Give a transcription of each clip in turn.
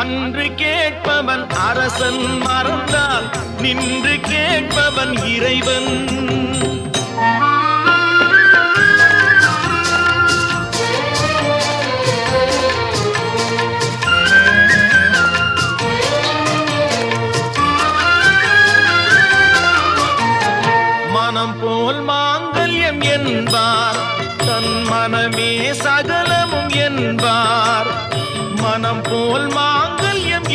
அன்று கேட்பவன் அரசன் மறந்தால் நின்று கேட்பவன் இறைவன். மனம் போல் மாங்கல்யம் என்பார் தன் மனமே சகலமும் என்பார். மனம் போல் மா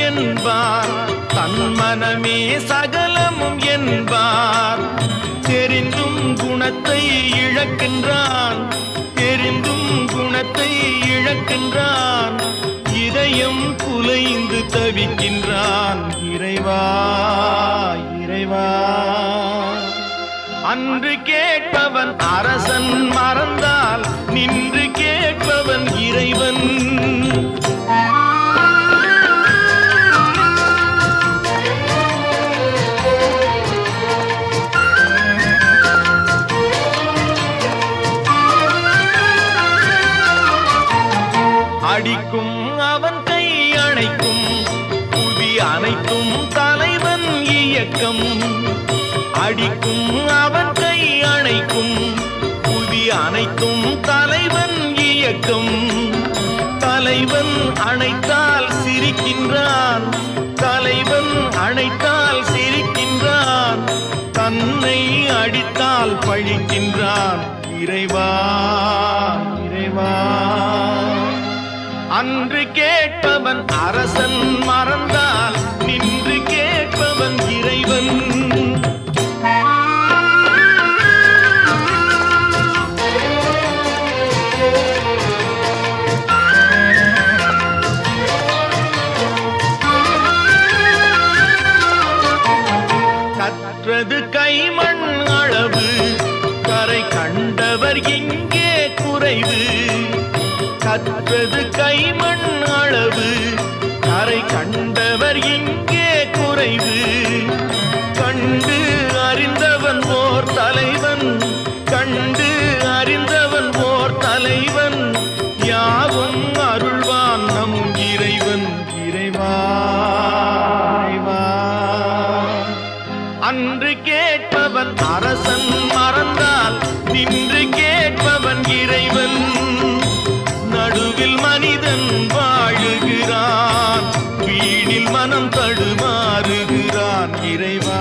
என்பார். தன் மனமே சகலமும் என்பார். தெரிந்தும் குணத்தை இழக்கின்றான். தெரிந்தும் குணத்தை இழக்கின்றான். இதயம் குலைந்து தவிக்கின்றான். இறைவா இறைவா. அன்று கேட்பவன் அரசன் மறந்தால் நின்று அடிக்கும் அவன் கை அணைக்கும். புவி அனைத்தும் தலைவன் இயக்கம். அடிக்கும் அவன் கை அணைக்கும். புவி அனைத்தும் தலைவன் இயக்கம். தலைவன் அணைத்தால் சிரிக்கின்றான். தலைவன் அணைத்தால் சிரிக்கின்றான். தன்னை அடித்தால் பழிக்கின்றான். இறைவா இறைவா. அன்று கேட்பவன் அரசன் மறந்தால் நின்று கேட்பவன் இறைவன். கற்றது கைமண் அளவு கரை கண்டவர் இங்கே குறைவு. கற்றது கைமண் அளவு. கரை கண்டவர் இங்கே குறைவு. கண்டு அறிந்தவன் ஓர் தலைவன். வீணில் மனம் தடுமாறுகிறான் இறைவா.